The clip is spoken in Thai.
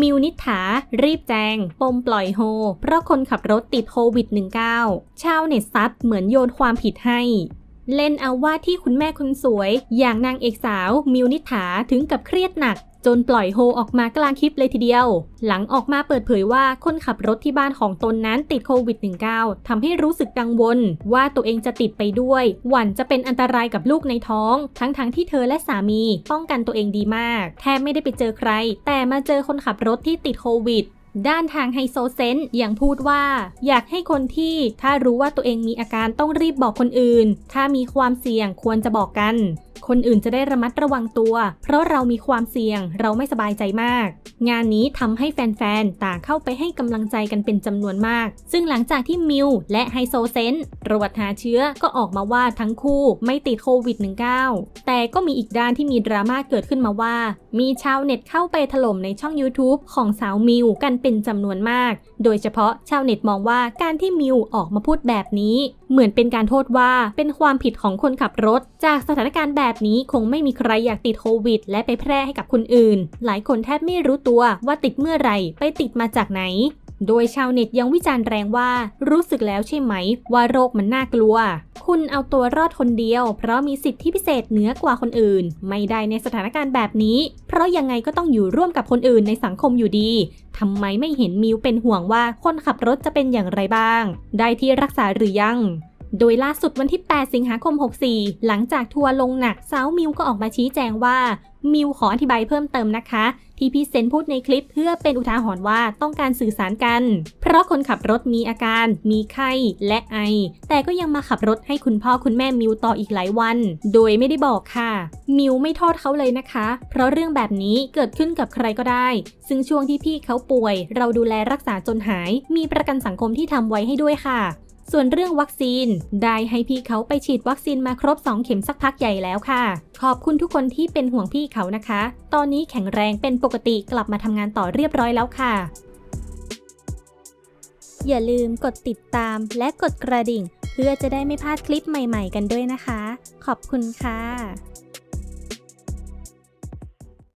มิวนิษฐา รีบแจง ปมปล่อยโฮ เพราะคนขับรถติดโควิด -19 ชาวเน็ตซัดเหมือนโยนความผิดให้ เล่นเอาว่าที่คุณแม่คนสวย อย่างนางเอกสาว มิวนิษฐาถึงกับเครียดหนัก จนปล่อยโฮออกมากลางคลิปเลยทีเดียว หลังออกมาเปิดเผยว่าคนขับรถที่บ้านของตนนั้นติดโควิด -19 ทำให้รู้สึกกังวล ว่าตัวเองจะติดไปด้วย หวั่นจะเป็นอันตรายกับลูกในท้อง ทั้งๆทที่เธอและสามี ป้องกันตัวเองดีมาก แทบไม่ได้ไปเจอใคร แต่มาเจอคนขับรถที่ติดโควิดด้านทางไฮโซเซนต์ยังพูดว่า อยากให้คนที่ถ้ารู้ว่าตัวเองมีอาการต้องรีบบอกคนอื่น ถ้ามีความเสี่ยงควรจะบอกกัน คนอื่นจะได้ระมัดระวังตัว เพราะเรามีความเสี่ยง เราไม่สบายใจมาก งานนี้ทำให้แฟนๆ ต่างเข้าไปให้กำลังใจกันเป็นจำนวนมาก ซึ่งหลังจากที่มิวและไฮโซเซนตรวจหาเชื้อก็ออกมาว่าทั้งคู่ไม่ติดโควิด -19 แต่ก็มีอีกด้านที่มีดราม่าเกิดขึ้นมาว่า มีชาวเน็ตเข้าไปถล่มในช่อง YouTube ของสาวมิวกันเป็นจำนวนมาก โดยเฉพาะชาวเน็ตมองว่าการที่มิวออกมาพูดแบบนี้ เหมือนเป็นการโทษว่าเป็นความผิดของคนขับรถ จากสถานการณ์แบบนี้คงไม่มีใครอยากติดโควิด และไปแพร่ให้กับคนอื่น หลายคนแทบไม่รู้ตัวว่าติดเมื่อไหร่ ไปติดมาจากไหน โดยชาวเน็ตยังวิจารณ์แรงว่า รู้สึกแล้วใช่ไหม ว่าโรคมันน่ากลัว คุณเอาตัวรอดคนเดียว เพราะมีสิทธิพิเศษเหนือกว่าคนอื่น ไม่ได้ในสถานการณ์แบบนี้ เพราะยังไงก็ต้องอยู่ร่วมกับคนอื่นในสังคมอยู่ดีทำไมไม่เห็นมิวเป็นห่วงว่าคนขับรถจะเป็นอย่างไรบ้าง ได้ที่รักษาหรือยัง โดยล่าสุดวันที่ 8 สิงหาคม 64 หลังจากทัวร์ลงหนักสาวมิวก็ออกมาชี้แจงว่า มิวขออธิบายเพิ่มเติมนะคะ ที่พี่เซนพูดในคลิปเพื่อเป็นอุทาหรณ์ว่าต้องการสื่อสารกัน เพราะคนขับรถมีอาการ มีไข้และไอ แต่ก็ยังมาขับรถให้คุณพ่อคุณแม่มิวต่ออีกหลายวัน โดยไม่ได้บอกค่ะ มิวไม่โทษเขาเลยนะคะ เพราะเรื่องแบบนี้เกิดขึ้นกับใครก็ได้ ซึ่งช่วงที่พี่เขาป่วย เราดูแลรักษาจนหาย มีประกันสังคมที่ทำไว้ให้ด้วยค่ะ ส่วนเรื่องวัคซีน ได้ให้พี่เขาไปฉีดวัคซีนมาครบ 2 เข็มสักพักใหญ่แล้วค่ะ ขอบคุณทุกคนที่เป็นห่วงพี่เขานะคะ ตอนนี้แข็งแรงเป็นปกติกลับมาทำงานต่อเรียบร้อยแล้วค่ะ อย่าลืมกดติดตามและกดกระดิ่ง เพื่อจะได้ไม่พลาดคลิปใหม่ ๆ กันด้วยนะคะ ขอบคุณค่ะ